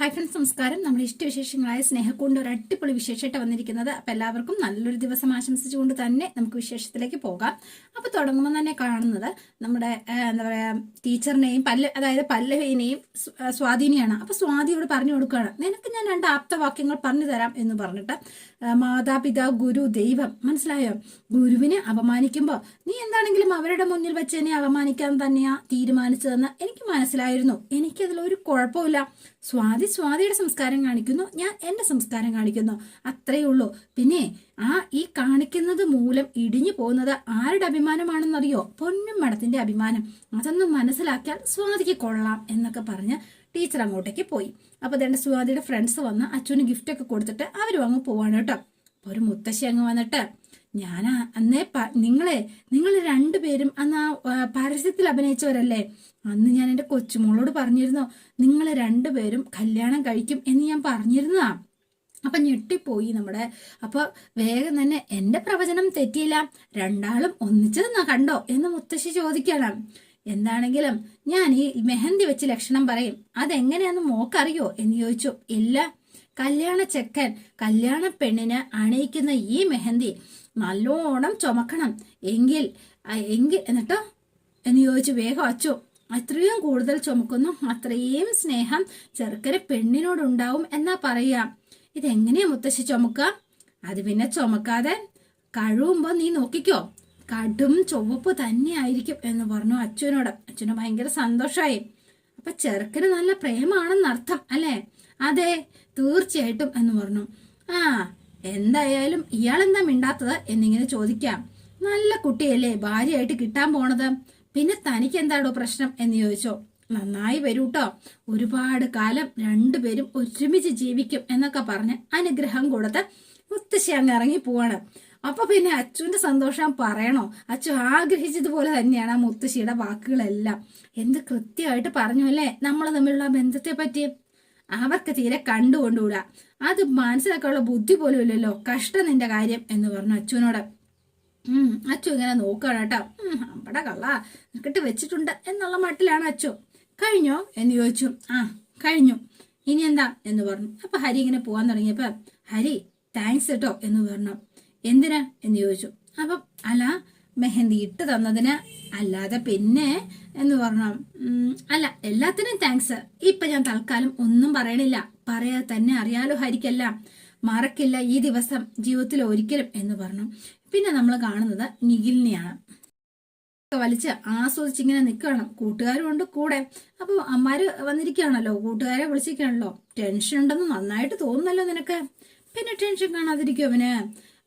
Hi friends നമസ്കാരം നമ്മുടെ ഇഷ്ടവിശേഷങ്ങളായ സ്നേഹക്കൊണ്ട് ഒരു അടിപൊളി വിശേഷമായിട്ട് വന്നിരിക്കുന്നത്. അപ്പം എല്ലാവർക്കും നല്ലൊരു ദിവസം ആശംസിച്ചുകൊണ്ട് തന്നെ നമുക്ക് വിശേഷത്തിലേക്ക് പോകാം. അപ്പോൾ തുടങ്ങുമ്പോൾ തന്നെ കാണുന്നത് നമ്മുടെ എന്താ പറയുക ടീച്ചറിനെയും പല്ല അതായത് പല്ലവിനെയും സ്വാധീനിയാണ്. അപ്പോൾ സ്വാതിയോട് പറഞ്ഞു കൊടുക്കുകയാണ് നിനക്ക് ഞാൻ രണ്ട് ആപ്തവാക്യങ്ങൾ പറഞ്ഞു തരാം എന്ന് പറഞ്ഞിട്ട് മാതാപിതാ ഗുരു ദൈവം മനസ്സിലായോ? ഗുരുവിനെ അപമാനിക്കുമ്പോൾ നീ എന്താണെങ്കിലും അവരുടെ മുന്നിൽ വെച്ച് എന്നെ അപമാനിക്കാൻ തന്നെയാ തീരുമാനിച്ചതെന്ന് എനിക്ക് മനസ്സിലായിരുന്നു. എനിക്കതിൽ ഒരു കുഴപ്പമില്ല സ്വാതി സ്വാതിയുടെ സംസ്കാരം കാണിക്കുന്നു. ഞാൻ എന്റെ സംസ്കാരം കാണിക്കുന്നു. അത്രയേ ഉള്ളൂ. പിന്നെ ആ ഈ കാണിക്കുന്നത് മൂലം ഇടിഞ്ഞു പോകുന്നത് ആരുടെ അഭിമാനമാണെന്നറിയോ? പൊന്നും മഠത്തിന്റെ അഭിമാനം. അതൊന്ന് മനസ്സിലാക്കിയാൽ സ്വാതിക്ക് കൊള്ളാം എന്നൊക്കെ പറഞ്ഞ് ടീച്ചർ അങ്ങോട്ടേക്ക് പോയി. അപ്പൊ അതേണ്ട സ്വാതിയുടെ ഫ്രണ്ട്സ് വന്ന് അച്ഛന് ഗിഫ്റ്റ് ഒക്കെ കൊടുത്തിട്ട് അവരും അങ്ങ് പോവാണ് കേട്ടോ. അപ്പൊ ഒരു മുത്തശ്ശി അങ്ങ് വന്നിട്ട് ഞാൻ അന്നേ നിങ്ങളെ നിങ്ങൾ രണ്ടുപേരും അന്ന് ആ, പരസ്യത്തിൽ അഭിനയിച്ചവരല്ലേ? അന്ന് ഞാൻ എന്റെ കൊച്ചുമോളോട് പറഞ്ഞിരുന്നു നിങ്ങൾ രണ്ടുപേരും കല്യാണം കഴിക്കും എന്ന് ഞാൻ പറഞ്ഞിരുന്നതാ. അപ്പൊ ഞെട്ടിപ്പോയി നമ്മുടെ അപ്പൊ വേഗം തന്നെ എന്റെ പ്രവചനം തെറ്റിയില്ല രണ്ടാളും ഒന്നിച്ചത് കണ്ടോ? എന്ന് മുത്തശ്ശി ചോദിക്കണം. എന്താണെങ്കിലും ഞാൻ ഈ മെഹന്തി വെച്ച് ലക്ഷണം പറയും അതെങ്ങനെയാന്ന് മോക്കറിയോ എന്ന് ചോദിച്ചു. ഇല്ല കല്യാണ ചെക്കൻ കല്യാണ പെണ്ണിന് അണിയിക്കുന്ന ഈ മെഹന്തി നല്ലോണം ചുമക്കണം. എങ്കിൽ എങ്കിൽ എന്നിട്ടോ? എന്ന് ചോദിച്ചു വേഗം അച്ചു അത്രയും കൂടുതൽ ചുമക്കുന്നു അത്രയും സ്നേഹം ചെറുക്കന് പെണ്ണിനോടുണ്ടാവും എന്നാ പറയാ. ഇതെങ്ങനെയാ മുത്തശ്ശി ചുമക്കുക? അത് പിന്നെ ചുമക്കാതെ കഴുകുമ്പോ നീ നോക്കിക്കോ. കടും ചുവപ്പ് തന്നെ ആയിരിക്കും എന്ന് പറഞ്ഞു അച്ഛനോട്. അച്ഛന് ഭയങ്കര സന്തോഷമായി അപ്പൊ ചെറുക്കന് നല്ല പ്രേമാണെന്നർത്ഥം അല്ലേ? അതെ തീർച്ചയായിട്ടും എന്ന് പറഞ്ഞു. ആ എന്തായാലും ഇയാളെന്താ മിണ്ടാത്തത് എന്നിങ്ങനെ ചോദിക്കാം. നല്ല കുട്ടിയല്ലേ ഭാര്യയായിട്ട് കിട്ടാൻ പോണത്. പിന്നെ തനിക്ക് എന്താടോ പ്രശ്നം എന്ന് ചോദിച്ചോ. നന്നായി വരൂട്ടോ ഒരുപാട് കാലം രണ്ടുപേരും ഒരുമിച്ച് ജീവിക്കും എന്നൊക്കെ പറഞ്ഞ് അനുഗ്രഹം കൊടുത്ത് മുത്തശ്ശി അങ്ങ് ഇറങ്ങി പോവാണ്. അപ്പൊ പിന്നെ അച്ചുവിന്റെ സന്തോഷം പറയണോ? അച്ചു ആഗ്രഹിച്ചതുപോലെ തന്നെയാണ് ആ മുത്തശ്ശിയുടെ വാക്കുകളെല്ലാം. എന്ത് കൃത്യമായിട്ട് പറഞ്ഞു അല്ലേ? നമ്മൾ തമ്മിലുള്ള ബന്ധത്തെ പറ്റി അവർക്ക് തീരെ കണ്ടുകൊണ്ടുകൂടാ അത് മനസ്സിലാക്കാനുള്ള ബുദ്ധി പോലും ഇല്ലല്ലോ. കഷ്ടം നിന്റെ കാര്യം എന്ന് പറഞ്ഞു അച്ഛനോട്. ഉം അച്ചു ഇങ്ങനെ നോക്കുകയാണ് കേട്ടോ. അമ്പടെ കള്ള. നിനക്കിട്ട് വെച്ചിട്ടുണ്ട് എന്നുള്ള മട്ടിലാണ് അച്ചു കഴിഞ്ഞോ എന്ന് ചോദിച്ചു. ആ കഴിഞ്ഞു. ഇനി എന്താ എന്ന് പറഞ്ഞു. അപ്പൊ ഹരി ഇങ്ങനെ പോകാൻ തുടങ്ങിയപ്പോ ഹരി താങ്ക്സ് കേട്ടോ എന്ന് പറഞ്ഞു. എന്തിനാ? എന്ന് ചോദിച്ചു. അപ്പം അല്ല മെഹന്തി ഇട്ട് തന്നതിന് അല്ലാതെ പിന്നെ എന്ന് പറഞ്ഞു "ഉം, അല്ല എല്ലാത്തിനും താങ്ക്സ് ഇപ്പൊ ഞാൻ തൽക്കാലം ഒന്നും പറയണില്ല. പറയാതെ തന്നെ അറിയാലോ ഹരിക്കല്ല. മറക്കില്ല ഈ ദിവസം ജീവിതത്തിൽ ഒരിക്കലും എന്ന് പറഞ്ഞു. പിന്നെ നമ്മൾ കാണുന്നത് നിഖിലിനെയാണ്. വലിച്ച് ആസ്വദിച്ചിങ്ങനെ നിൽക്കണം കൂട്ടുകാരും ഉണ്ട് കൂടെ. അപ്പൊ അമ്മമാര് വന്നിരിക്കുകയാണല്ലോ. കൂട്ടുകാരെ വിളിച്ചിരിക്കുകയാണല്ലോ. ടെൻഷൻ ഉണ്ടെന്ന് നന്നായിട്ട് തോന്നുന്നല്ലോ നിനക്ക്. പിന്നെ ടെൻഷൻ കാണാതിരിക്കും അവന്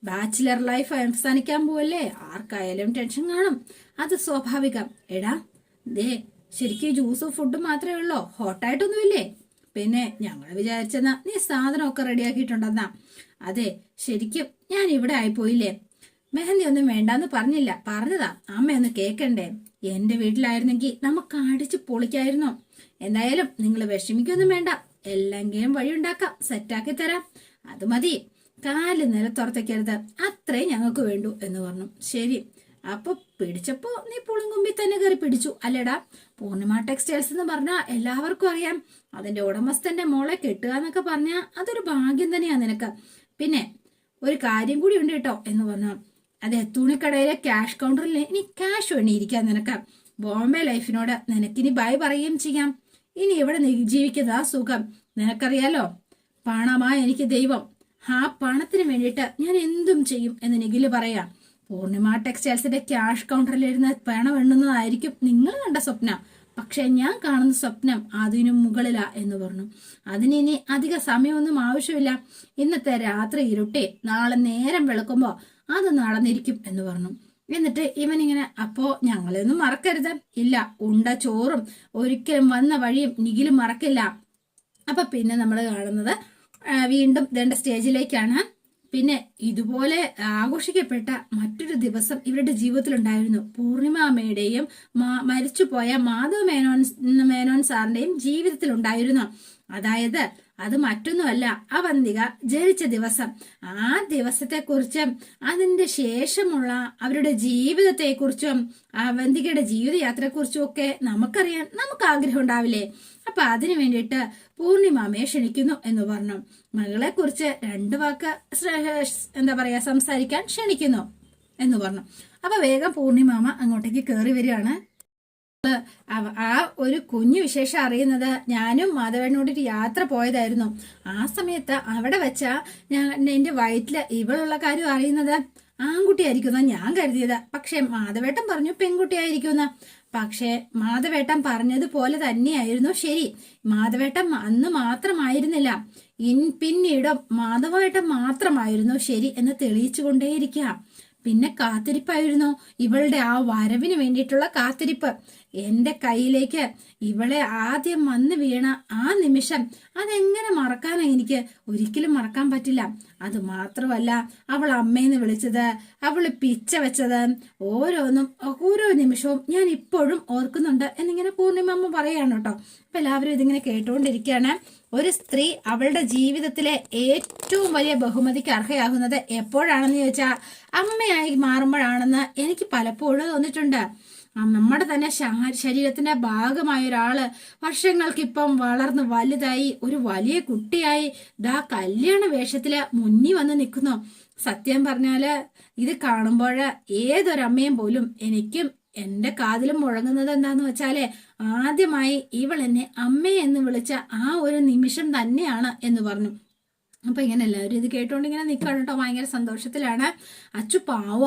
ബാച്ചിലർ ലൈഫ് അവസാനിക്കാൻ പോവല്ലേ? ആർക്കായാലും ടെൻഷൻ കാണും. അത് സ്വാഭാവികം. എടാ ദേ ശരിക്കും ജ്യൂസും ഫുഡും മാത്രമേ ഉള്ളോ? ഹോട്ടായിട്ടൊന്നുമില്ലേ പിന്നെ ഞങ്ങൾ വിചാരിച്ചെന്നാ നീ സാധനമൊക്കെ റെഡിയാക്കിയിട്ടുണ്ടെന്നാ അതെ ശരിക്കും ഞാൻ ഇവിടെ ആയിപ്പോയില്ലേ? മെഹന്തി ഒന്നും വേണ്ടാന്ന് പറഞ്ഞില്ല. പറഞ്ഞതാ അമ്മയൊന്ന് കേക്കണ്ടേ? എന്റെ വീട്ടിലായിരുന്നെങ്കിൽ നമുക്ക് അടിച്ച് പൊളിക്കായിരുന്നു. എന്തായാലും നിങ്ങൾ വിഷമിക്കൊന്നും വേണ്ട. എല്ലെങ്കിലും വഴി ഉണ്ടാക്കാം. സെറ്റാക്കി തരാം. അത് മതി. കാൽ നിലത്തുറത്തേക്കരുത് അത്രേ ഞങ്ങൾക്ക് വേണ്ടു എന്ന് പറഞ്ഞു. ശരി. അപ്പൊ പിടിച്ചപ്പോ നീ പുളിങ്കുമ്പി തന്നെ കയറി പിടിച്ചു. അല്ലേടാ പൂർണിമ ടെക്സ്റ്റൈൽസ് എന്ന് പറഞ്ഞാൽ എല്ലാവർക്കും അറിയാം. അതിന്റെ ഉടമസ്ഥന്റെ മോളെ കെട്ടുക എന്നൊക്കെ പറഞ്ഞാൽ അതൊരു ഭാഗ്യം തന്നെയാ നിനക്ക്. പിന്നെ ഒരു കാര്യം കൂടി ഉണ്ട് കേട്ടോ എന്ന് പറഞ്ഞു അതെ തുണിക്കടയിലെ ക്യാഷ് കൗണ്ടറിൽ ഇനി ക്യാഷ് വേണ്ടിയിരിക്കാൻ നിനക്ക്. ബോംബെ ലൈഫിനോട് നിനക്കിനി ബൈ പറയുകയും ചെയ്യാം. ഇനി ഇവിടെ ജീവിക്കുന്നതാ സുഖം. നിനക്കറിയാലോ പണമായ എനിക്ക് ദൈവം. ആ പണത്തിന് വേണ്ടിയിട്ട് ഞാൻ എന്തും ചെയ്യും എന്ന് നിഖിൽ പറയാം. പൂർണിമ ടെക്സ്റ്റൈൽസിന്റെ ക്യാഷ് കൗണ്ടറിൽ ഇരുന്ന് പണം എണ്ണുന്നതായിരിക്കും നിങ്ങൾ കണ്ട സ്വപ്നം. പക്ഷെ ഞാൻ കാണുന്ന സ്വപ്നം അതിനും മുകളിലാ എന്ന് പറഞ്ഞു. അതിനിനി അധിക സമയമൊന്നും ആവശ്യമില്ല. ഇന്നത്തെ രാത്രി ഇരുട്ടെ നാളെ നേരം വെളുക്കുമ്പോൾ അത് നടന്നിരിക്കും എന്ന് പറഞ്ഞു. എന്നിട്ട് ഇവനിങ്ങനെ അപ്പോ ഞങ്ങളെയൊന്നും മറക്കരുത്. ഇല്ല ഉണ്ട ചോറും. ഒരിക്കലും വന്ന വഴിയും നിഖിലും മറക്കില്ല. അപ്പൊ പിന്നെ നമ്മൾ കാണുന്നത് വീണ്ടും ഇതേണ്ട സ്റ്റേജിലേക്കാണ്. പിന്നെ ഇതുപോലെ ആഘോഷിക്കപ്പെട്ട മറ്റൊരു ദിവസം ഇവരുടെ ജീവിതത്തിലുണ്ടായിരുന്നു. പൂർണിമാമയുടെയും മരിച്ചുപോയ മാധവ് മേനോൻ മേനോൻ സാറിന്റെയും ജീവിതത്തിലുണ്ടായിരുന്നു. അതായത് അത് മറ്റൊന്നുമല്ല അവന്തിക ജനിച്ച ദിവസം. ആ ദിവസത്തെക്കുറിച്ചും അതിന്റെ ശേഷമുള്ള അവരുടെ ജീവിതത്തെക്കുറിച്ചും അവന്തികയുടെ ജീവിതയാത്രയെക്കുറിച്ചും ഒക്കെ നമുക്കറിയാൻ നമുക്ക് ആഗ്രഹം ഉണ്ടാവില്ലേ അപ്പൊ അതിനു വേണ്ടിയിട്ട് പൂർണിമാമയെ ക്ഷണിക്കുന്നു എന്ന് പറഞ്ഞു. മകളെ കുറിച്ച് രണ്ടു വാക്ക് എന്താ പറയാ സംസാരിക്കാൻ ക്ഷണിക്കുന്നു എന്ന് പറഞ്ഞു. അപ്പൊ വേഗം പൂർണിമാമ അങ്ങോട്ടേക്ക് കയറി വരികയാണ്. ആ ഒരു കുഞ്ഞു വിശേഷം അറിയുന്നത് ഞാനും ഒരു യാത്ര പോയതായിരുന്നു. ആ സമയത്ത് അവിടെ വെച്ച ഞാൻ എന്റെ വയറ്റിൽ ഇവളുള്ള കാര്യം അറിയുന്നത് ആൺകുട്ടിയായിരിക്കുന്ന ഞാൻ കരുതിയത്. പക്ഷെ മാധവേട്ടൻ പറഞ്ഞു പെൺകുട്ടിയായിരിക്കുന്ന പക്ഷേ മാധവേട്ടൻ പറഞ്ഞതുപോലെ തന്നെയായിരുന്നു. ശരി മാധവേട്ടൻ അന്ന് മാത്രമായിരുന്നില്ല. ഇൻ പിന്നീടും മാധവേട്ടൻ മാത്രമായിരുന്നു ശരി എന്ന് തെളിയിച്ചുകൊണ്ടേയിരിക്കുക പിന്നെ കാത്തിരിപ്പായിരുന്നു. ഇവളുടെ ആ വരവിന് വേണ്ടിയിട്ടുള്ള കാത്തിരിപ്പ്. എന്റെ കയ്യിലേക്ക് ഇവളെ ആദ്യം വന്ന് വീണ ആ നിമിഷം അതെങ്ങനെ മറക്കാനാ എനിക്ക്? ഒരിക്കലും മറക്കാൻ പറ്റില്ല. അത് മാത്രമല്ല അവൾ അമ്മേന്ന് വിളിച്ചത് അവൾ പിച്ച വെച്ചത്. ഓരോന്നും ഓരോ നിമിഷവും ഞാൻ ഇപ്പോഴും ഓർക്കുന്നുണ്ട് എന്നിങ്ങനെ പൂർണിമ അമ്മ പറയാണ് കേട്ടോ. അപ്പൊ എല്ലാവരും ഇതിങ്ങനെ കേട്ടുകൊണ്ടിരിക്കുകയാണ് ഒരു സ്ത്രീ അവളുടെ ജീവിതത്തിലെ ഏറ്റവും വലിയ ബഹുമതിക്ക് അർഹയാകുന്നത് എപ്പോഴാണെന്ന് ചോദിച്ചാൽ അമ്മയായി മാറുമ്പോഴാണെന്ന് എനിക്ക് പലപ്പോഴും തോന്നിയിട്ടുണ്ട്. നമ്മുടെ തന്നെ ശരീരത്തിന്റെ ഭാഗമായ ഒരാൾ വർഷങ്ങൾക്കിപ്പം വളർന്ന് വലുതായി ഒരു വലിയ കുട്ടിയായി ദാ കല്യാണ വേഷത്തിൽ മുന്നിൽ വന്ന് നിൽക്കുന്നു. സത്യം പറഞ്ഞാൽ ഇത് കാണുമ്പോൾ ഏതൊരമ്മയും പോലും എനിക്കും എന്റെ കാതിലും മുഴങ്ങുന്നത് എന്താന്ന് വെച്ചാലേ ആദ്യമായി ഇവൾ എന്നെ അമ്മേ എന്ന് വിളിച്ച ആ ഒരു നിമിഷം തന്നെയാണ് എന്ന് പറഞ്ഞു. അപ്പൊ ഇങ്ങനെ എല്ലാവരും ഇത് കേട്ടോണ്ട് ഇങ്ങനെ നിൽക്കണം കേട്ടോ. ഭയങ്കര സന്തോഷത്തിലാണ്. അച്ചു പാവ.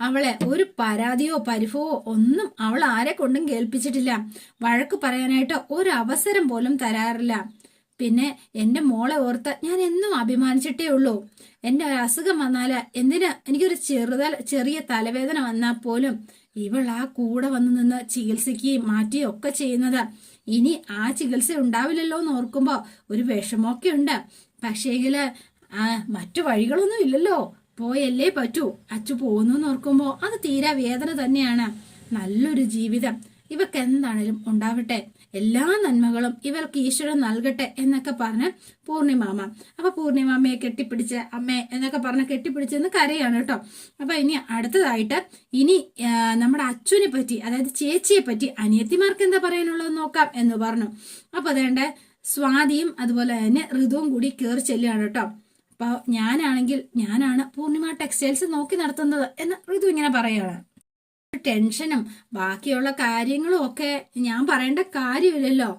അവളെ ഒരു പരാതിയോ പരിഭവോ ഒന്നും അവൾ ആരെ കൊണ്ടും കേൾപ്പിച്ചിട്ടില്ല. വഴക്ക് പറയാനായിട്ട് ഒരു അവസരം പോലും തരാറില്ല. പിന്നെ എന്റെ മോളെ ഓർത്ത് ഞാൻ എന്നും അഭിമാനിച്ചിട്ടേ ഉള്ളൂ. എന്റെ അസുഖം വന്നാൽ എന്തിന് എനിക്കൊരു ചെറുതല ചെറിയ തലവേദന വന്നാൽ പോലും ഇവൾ ആ കൂടെ വന്ന് നിന്ന് ചികിത്സയ്ക്ക് മാറ്റുകയും ഒക്കെ ചെയ്യുന്നത്. ഇനി ആ ചികിത്സ ഉണ്ടാവില്ലല്ലോ എന്ന് ഓർക്കുമ്പോ ഒരു വിഷമമൊക്കെ ഉണ്ട്. പക്ഷേങ്കിൽ ആ മറ്റു വഴികളൊന്നും ഇല്ലല്ലോ. പോയല്ലേ പറ്റൂ. അച്ചു പോകുന്നു എന്ന് ഓർക്കുമ്പോ അത് തീരാ വേദന തന്നെയാണ്. നല്ലൊരു ജീവിതം. ഇവക്ക് എന്താണേലും ഉണ്ടാവട്ടെ. എല്ലാ നന്മകളും ഇവർക്ക് ഈശ്വരൻ നൽകട്ടെ എന്നൊക്കെ പറഞ്ഞ് പൂർണിമാമ. അപ്പൊ പൂർണിമാമയെ കെട്ടിപ്പിടിച്ച് അമ്മേ എന്നൊക്കെ പറഞ്ഞ് കെട്ടിപ്പിടിച്ചെന്ന് കരയാണ് കേട്ടോ. അപ്പൊ ഇനി അടുത്തതായിട്ട് ഇനി നമ്മുടെ അച്ഛനെ പറ്റി അതായത് ചേച്ചിയെ പറ്റി അനിയത്തിമാർക്ക് എന്താ പറയാനുള്ളത് നോക്കാം എന്ന് പറഞ്ഞു. അപ്പൊ അതേണ്ട സ്വാതിയും അതുപോലെ തന്നെ ഋതുവും കൂടി കയറി ചെല്ലുകയാണ് കേട്ടോ. അപ്പൊ ഞാനാണെങ്കിൽ ഞാനാണ് പൂർണിമ ടെക്സ്റ്റൈൽസ് നോക്കി നടത്തുന്നത് എന്ന് ഋതു ഇങ്ങനെ പറയാണ് ടെൻഷനും ബാക്കിയുള്ള കാര്യങ്ങളും ഒക്കെ ഞാൻ പറയേണ്ട കാര്യമില്ലല്ലോ.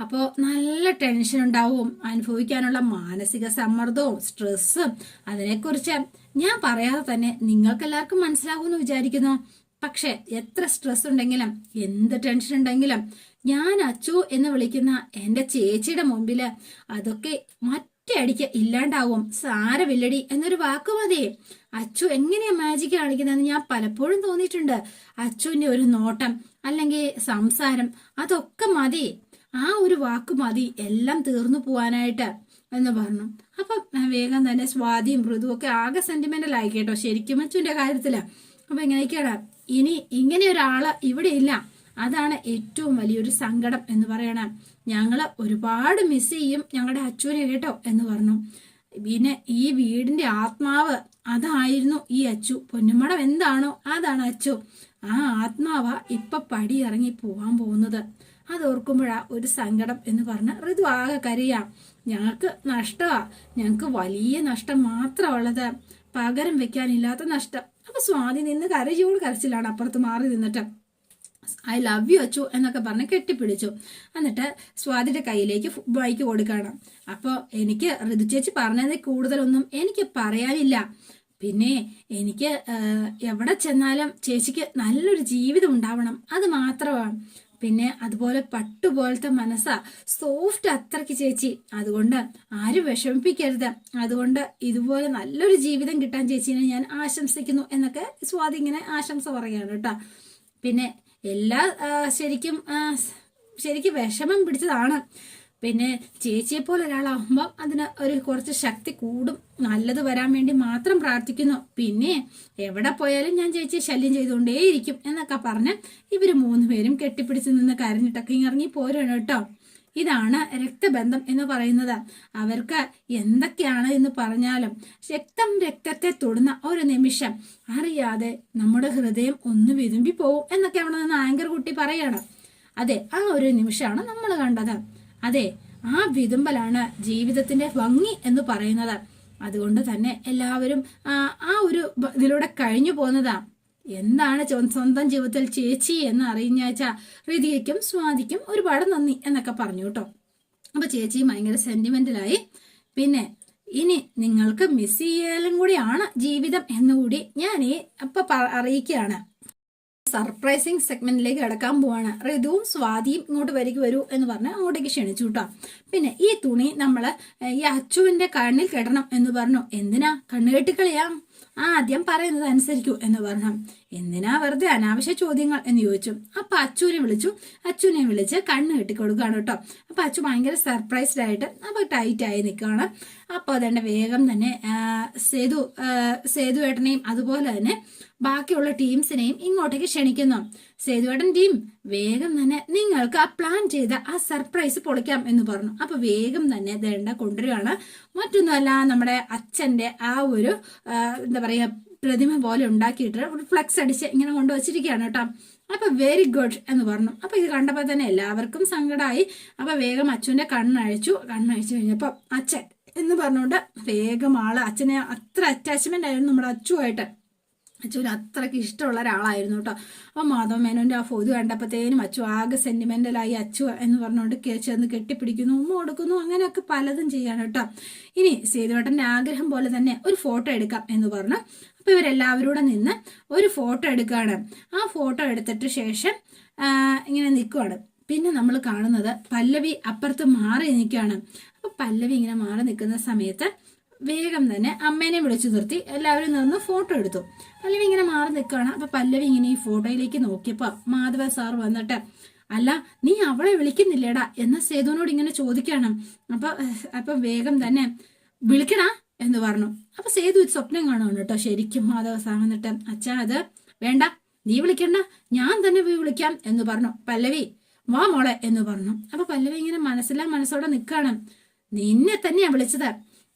അപ്പോൾ നല്ല ടെൻഷൻ ഉണ്ടാവും അനുഭവിക്കാനുള്ള മാനസിക സമ്മർദ്ദവും സ്ട്രെസ്സും അതിനെക്കുറിച്ച് ഞാൻ പറയാതെ തന്നെ നിങ്ങൾക്ക് എല്ലാവർക്കും മനസ്സിലാവുമെന്ന് വിചാരിക്കുന്നു. പക്ഷെ എത്ര സ്ട്രെസ് ഉണ്ടെങ്കിലും എന്ത് ടെൻഷൻ ഉണ്ടെങ്കിലും ഞാൻ അച്ചു എന്ന് വിളിക്കുന്ന എന്റെ ചേച്ചിയുടെ മുമ്പിൽ അതൊക്കെ മറ്റടിക്ക് ഇല്ലാണ്ടാവും. സാരമില്ലടി. എന്നൊരു വാക്കു മതി. അച്ചു എങ്ങനെയാ മാജിക് കാണിക്കുന്നതെന്ന് ഞാൻ പലപ്പോഴും തോന്നിയിട്ടുണ്ട്. അച്ചുവിന്റെ ഒരു നോട്ടം അല്ലെങ്കിൽ സംസാരം അതൊക്കെ മതി. ആ ഒരു വാക്ക് മതി. എല്ലാം തീർന്നു പോവാനായിട്ട് എന്ന് പറഞ്ഞു. അപ്പൊ വേഗം തന്നെ സ്വാതിയും മൃദുവും ഒക്കെ ആകെ സെന്റിമെന്റൽ ആയി കേട്ടോ. ശരിക്കും അച്ചുവിന്റെ കാര്യത്തിൽ. അപ്പൊ ഇങ്ങനെയൊക്കെയാണ്. ഇനി ഇങ്ങനെ ഒരാൾ ഇവിടെ ഇല്ല. അതാണ് ഏറ്റവും വലിയൊരു സങ്കടം എന്ന് പറയണം. ഞങ്ങൾ ഒരുപാട് മിസ് ചെയ്യും ഞങ്ങളുടെ അച്ചുവിനെ കേട്ടോ എന്ന് പറഞ്ഞു. പിന്നെ ഈ വീടിന്റെ ആത്മാവ് അതായിരുന്നു ഈ അച്ചു. പൊന്നുമടം എന്താണോ അതാണ് അച്ചു. ആ ആത്മാവ ഇപ്പൊ പടി ഇറങ്ങി പോവാൻ പോകുന്നത്. അത് ഓർക്കുമ്പോഴാ ഒരു സങ്കടം എന്ന് പറഞ്ഞ ഋതു ആകെ കരയാ. ഞങ്ങൾക്ക് നഷ്ടമാ ഞങ്ങൾക്ക് വലിയ നഷ്ടം മാത്രമുള്ളത് പകരം വെക്കാനില്ലാത്ത നഷ്ടം. അപ്പൊ സ്വാതി നിന്ന് കരയോട് കരച്ചിലാണ് അപ്പുറത്ത് മാറി നിന്നിട്ട്. ഐ ലവ് യു അച്ചു എന്നൊക്കെ പറഞ്ഞ് കെട്ടിപ്പിടിച്ചു. എന്നിട്ട് സ്വാതിയുടെ കയ്യിലേക്ക് ബൈക്ക് കൊടുക്കണം. അപ്പോൾ എനിക്ക് ഋതു ചേച്ചി പറഞ്ഞതിൽ കൂടുതലൊന്നും എനിക്ക് പറയാനില്ല. പിന്നെ എനിക്ക് എവിടെ ചെന്നാലും ചേച്ചിക്ക് നല്ലൊരു ജീവിതം ഉണ്ടാവണം. അത് മാത്രമാണ്. പിന്നെ അതുപോലെ പട്ടുപോലത്തെ മനസ്സാ. സോഫ്റ്റ് അത്രയ്ക്ക് ചേച്ചി. അതുകൊണ്ട് ആരും വിഷമിപ്പിക്കരുത്. അതുകൊണ്ട് ഇതുപോലെ നല്ലൊരു ജീവിതം കിട്ടാൻ ചേച്ചീനെ ഞാൻ ആശംസിക്കുന്നു എന്നൊക്കെ സ്വാതി ഇങ്ങനെ ആശംസ പറയാണ് കേട്ടോ. പിന്നെ എല്ലാ ശരിക്കും ശരിക്കും വിഷമം പിടിച്ചതാണ്. പിന്നെ ചേച്ചിയെ പോലെ ഒരാളാകുമ്പോൾ അതിന് ഒരു കുറച്ച് ശക്തി കൂടും നല്ലത് വരാൻ വേണ്ടി മാത്രം പ്രാർത്ഥിക്കുന്നു. പിന്നെ എവിടെ പോയാലും ഞാൻ ചേച്ചിയെ ശല്യം ചെയ്തുകൊണ്ടേയിരിക്കും എന്നൊക്കെ പറഞ്ഞ് ഇവർ മൂന്നുപേരും കെട്ടിപ്പിടിച്ച് നിന്ന് കരഞ്ഞിട്ടൊക്കെ ഇറങ്ങി പോരാണ് കേട്ടോ. ഇതാണ് രക്തബന്ധം എന്ന് പറയുന്നത്. അവർക്ക് എന്തൊക്കെയാണ് എന്ന് പറഞ്ഞാലും രക്തം രക്തത്തെ തൊടുന്ന ഒരു നിമിഷം അറിയാതെ നമ്മുടെ ഹൃദയം ഒന്ന് വിതുമ്പി പോവും എന്നൊക്കെ അവിടെ നിന്ന് ആങ്കർ കുട്ടി പറയാണ്. അതെ ആ ഒരു നിമിഷമാണ് നമ്മൾ കണ്ടത്. അതെ ആ വിതുമ്പലാണ് ജീവിതത്തിന്റെ ഭംഗി എന്ന് പറയുന്നത്. അതുകൊണ്ട് തന്നെ എല്ലാവരും ആ ഒരു ഇതിലൂടെ കഴിഞ്ഞു പോകുന്നതാ. എന്താണ് സ്വന്തം ജീവിതത്തിൽ ചേച്ചി എന്ന് അറിഞ്ഞാച്ച ഹൃതികയ്ക്കും സ്വാതിക്കും ഒരുപാട് നന്ദി എന്നൊക്കെ പറഞ്ഞു കേട്ടോ. അപ്പൊ ചേച്ചി ഭയങ്കര സെന്റിമെന്റലായി പിന്നെ ഇനി നിങ്ങൾക്ക് മിസ് ചെയ്യലും കൂടിയാണ് ജീവിതം എന്നുകൂടി ഞാൻ ഈ അപ്പൊ അറിയിക്കുകയാണ്. സർപ്രൈസിങ് സെഗ്മെന്റിലേക്ക് കിടക്കാൻ പോവാണ്. ഋതുവും സ്വാതിയും ഇങ്ങോട്ട് വരിക വരൂ എന്ന് പറഞ്ഞ് അങ്ങോട്ടേക്ക് ക്ഷണിച്ചു കേട്ടോ. പിന്നെ ഈ തുണി നമ്മൾ ഈ അച്ചുവിന്റെ കണ്ണിൽ കെട്ടണം എന്ന് പറഞ്ഞു. എന്തിനാ? കണ്ണുകെട്ടിക്കളിയാ ആദ്യം പറയുന്നത് അനുസരിക്കൂ എന്ന് പറഞ്ഞു. എന്തിനാ വെറുതെ അനാവശ്യ ചോദ്യങ്ങൾ എന്ന് ചോദിച്ചു. അപ്പൊ അച്ചുവിനെ വിളിച്ചു. അച്ചുവിനെ വിളിച്ച് കണ്ണ് കെട്ടിക്കൊടുക്കുകയാണ് കേട്ടോ. അപ്പൊ അച്ചു ഭയങ്കര സർപ്രൈസ്ഡ് ആയിട്ട് അപ്പൊ ടൈറ്റ് ആയി നിൽക്കുകയാണ്. അപ്പോൾ അതേണ്ട വേഗം തന്നെ സേതു സേതു ഏട്ടനെയും അതുപോലെ തന്നെ ബാക്കിയുള്ള ടീംസിനെയും ഇങ്ങോട്ടേക്ക് ക്ഷണിക്കുന്നു. സേതുവേട്ടൻ ടീം വേഗം തന്നെ നിങ്ങൾക്ക് ആ പ്ലാൻ ചെയ്ത ആ സർപ്രൈസ് പൊളിക്കാം എന്ന് പറഞ്ഞു. അപ്പൊ വേഗം തന്നെ ദേണ്ട കൊണ്ടുവരികയാണ്. മറ്റൊന്നുമല്ല നമ്മുടെ അച്ഛന്റെ ആ ഒരു എന്താ പറയുക പ്രതിമ പോലെ ഉണ്ടാക്കിയിട്ട് ഒരു ഫ്ലെക്സ് അടിച്ച് ഇങ്ങനെ കൊണ്ടുവച്ചിരിക്കുകയാണ് കേട്ടോ. അപ്പൊ വെരി ഗുഡ് എന്ന് പറഞ്ഞു. അപ്പൊ ഇത് കണ്ടപ്പോൾ തന്നെ എല്ലാവർക്കും സങ്കടമായി അപ്പൊ വേഗം അച്ഛന്റെ കണ്ണഴിച്ചു. കണ്ണഴിച്ചു കഴിഞ്ഞപ്പോൾ അച്ഛൻ എന്ന് പറഞ്ഞുകൊണ്ട് വേഗം ആൾ അച്ഛനെ അത്ര അറ്റാച്ച്മെന്റ് ആയിരുന്നു നമ്മുടെ അച്ചുമായിട്ട് അച്ചുവിന് അത്രയ്ക്ക് ഇഷ്ടമുള്ള ഒരാളായിരുന്നു കേട്ടോ. അപ്പം മാധവ മേനോന്റെ ആ ഫോത് കണ്ടപ്പോഴത്തേനും അച്ചു ആകെ സെന്റിമെന്റലായി അച്ചു എന്ന് പറഞ്ഞുകൊണ്ട് ചെന്ന് കെട്ടിപ്പിടിക്കുന്നു ഉമ്മ കൊടുക്കുന്നു അങ്ങനെയൊക്കെ പലതും ചെയ്യാണ് കേട്ടോ. ഇനി സേതുവേട്ടന്റെ ആഗ്രഹം പോലെ തന്നെ ഒരു ഫോട്ടോ എടുക്കാം എന്ന് പറഞ്ഞു. അപ്പോൾ ഇവരെല്ലാവരോടും നിന്ന് ഒരു ഫോട്ടോ എടുക്കുകയാണ്. ആ ഫോട്ടോ എടുത്തിട്ട് ശേഷം ഇങ്ങനെ നിൽക്കുവാണ്. പിന്നെ നമ്മൾ കാണുന്നത് പല്ലവി അപ്പുറത്ത് മാറി നിൽക്കുകയാണ്. അപ്പോൾ പല്ലവി ഇങ്ങനെ മാറി നിൽക്കുന്ന സമയത്ത് വേഗം തന്നെ അമ്മേനെ വിളിച്ചു നിർത്തി. എല്ലാവരും നിന്ന് ഫോട്ടോ എടുത്തു. പല്ലവി ഇങ്ങനെ മാറി നിൽക്കുകയാണ്. അപ്പൊ പല്ലവി ഇങ്ങനെ ഈ ഫോട്ടോയിലേക്ക് നോക്കിയപ്പോ മാധവ സാർ വന്നിട്ട് അല്ല നീ അവളെ വിളിക്കുന്നില്ലേടാ? എന്ന സേതുവിനോട് ഇങ്ങനെ ചോദിക്കണം അപ്പൊ അപ്പൊ വേഗം തന്നെ വിളിക്കണ എന്ന് പറഞ്ഞു. അപ്പൊ സേതു ഒരു സ്വപ്നം കാണുന്നു കേട്ടോ. ശരിക്കും മാധവ സാർ വന്നിട്ട് അച്ഛാ അത് വേണ്ട നീ വിളിക്കണ്ട ഞാൻ തന്നെ പോയി വിളിക്കാം എന്ന് പറഞ്ഞു. പല്ലവി വാ മോളെ എന്ന് പറഞ്ഞു. അപ്പൊ പല്ലവി ഇങ്ങനെ മനസ്സിലാ മനസ്സോടെ നിൽക്കണം നിന്നെ തന്നെയാ വിളിച്ചത്.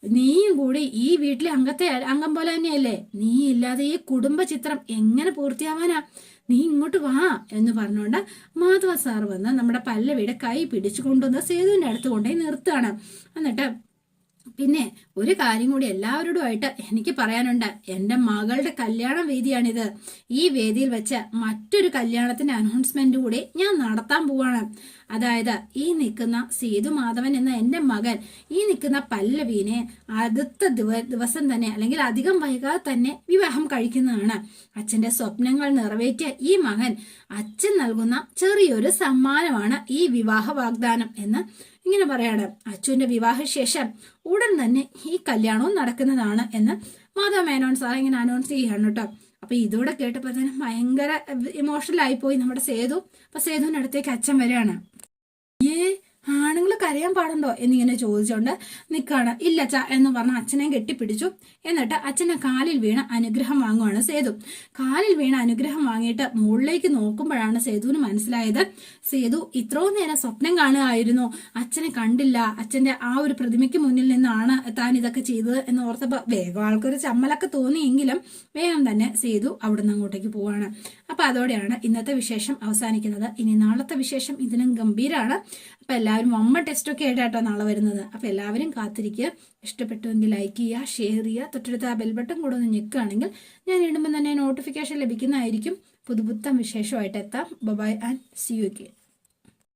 നീയും കൂടി ഈ വീട്ടിലെ അംഗത്തെ അംഗം പോലെ തന്നെയല്ലേ? നീ ഇല്ലാതെ ഈ കുടുംബ ചിത്രം എങ്ങനെ പൂർത്തിയാവാനാ? നീ ഇങ്ങോട്ട് വാ എന്ന് പറഞ്ഞുകൊണ്ട് മാധവ സാർ വന്ന് നമ്മുടെ പല്ലവിയുടെ കൈ പിടിച്ചു കൊണ്ടുവന്ന് സേതുവിന്റെ അടുത്ത് കൊണ്ടുപോയി നിർത്തുകയാണ്. എന്നിട്ട് പിന്നെ ഒരു കാര്യം കൂടി എല്ലാവരോടുമായിട്ട് എനിക്ക് പറയാനുണ്ട്. എന്റെ മകളുടെ കല്യാണ വേദിയാണിത്. ഈ വേദിയിൽ വെച്ച് മറ്റൊരു കല്യാണത്തിന്റെ അനൗൺസ്മെന്റ് കൂടി ഞാൻ നടത്താൻ പോവാണ്. അതായത് ഈ നിൽക്കുന്ന സേതു മാധവൻ എന്ന എന്റെ മകൻ ഈ നിൽക്കുന്ന പല്ലവീനെ അടുത്ത ദിവസം തന്നെ അല്ലെങ്കിൽ അധികം വൈകാതെ തന്നെ വിവാഹം കഴിക്കുന്നതാണ്. അച്ഛന്റെ സ്വപ്നങ്ങൾ നിറവേറ്റിയ ഈ മകൻ അച്ഛൻ നൽകുന്ന ചെറിയൊരു സമ്മാനമാണ് ഈ വിവാഹ വാഗ്ദാനം എന്ന് ഇങ്ങനെ പറയാണ് അച്ചുവിന്റെ വിവാഹശേഷം ഉടൻ തന്നെ ഈ കല്യാണവും നടക്കുന്നതാണ് എന്ന് മാധവ മേനോൻ സാർ ഇങ്ങനെ അനൗൺസ് ചെയ്യാണ് കേട്ടോ. അപ്പൊ ഇതോടെ കേട്ടപ്പോൾ തന്നെ ഭയങ്കര ഇമോഷണൽ ആയിപ്പോയി നമ്മുടെ സേതു. അപ്പൊ സേതുവിന്റെ അടുത്തേക്ക് അച്ഛൻ വരികയാണ്. ഏ ആണുങ്ങൾ കരയാൻ പാടുണ്ടോ എന്നിങ്ങനെ ചോദിച്ചുകൊണ്ട് നിൽക്കുകയാണ് ഇല്ല അച്ഛ എന്ന് പറഞ്ഞ അച്ഛനെ കെട്ടിപ്പിടിച്ചു. എന്നിട്ട് അച്ഛനെ കാലിൽ വീണ അനുഗ്രഹം വാങ്ങുവാണ് സേതു. കാലിൽ വീണ അനുഗ്രഹം വാങ്ങിയിട്ട് മുകളിലേക്ക് നോക്കുമ്പോഴാണ് സേതുവിന് മനസ്സിലായത് സേതു ഇത്രയും നേരം സ്വപ്നം കാണുകയായിരുന്നു. അച്ഛനെ കണ്ടില്ല. അച്ഛന്റെ ആ ഒരു പ്രതിമയ്ക്ക് മുന്നിൽ നിന്നാണ് താൻ ഇതൊക്കെ ചെയ്തത് എന്ന് ഓർത്തപ്പോൾ വേഗം ആൾക്കൊരു ചമ്മലൊക്കെ തോന്നിയെങ്കിലും വേഗം തന്നെ സേതു അവിടുന്ന് അങ്ങോട്ടേക്ക് പോവാണ്. അപ്പൊ അതോടെയാണ് ഇന്നത്തെ വിശേഷം അവസാനിക്കുന്നത്. ഇനി നാളത്തെ വിശേഷം ഇതിനും ഗംഭീരമാണ് അപ്പൊ എല്ലാവരും വമ്മ ടെസ്റ്റൊക്കെ ആയിട്ടാട്ടോ നാളെ വരുന്നത്. അപ്പോൾ എല്ലാവരും കാത്തിരിക്കുക. ഇഷ്ടപ്പെട്ടുവെങ്കിൽ ലൈക്ക് ചെയ്യുക ഷെയർ ചെയ്യുക. തൊട്ടടുത്ത് ആ ബെൽബട്ടൺ കൂടെ ഒന്ന് ഞെക്കുകയാണെങ്കിൽ ഞാൻ ഇടുമ്പോൾ തന്നെ നോട്ടിഫിക്കേഷൻ ലഭിക്കുന്നതായിരിക്കും. പുതുപുത്തം വിശേഷമായിട്ട് എത്താം. Bye bye and see you K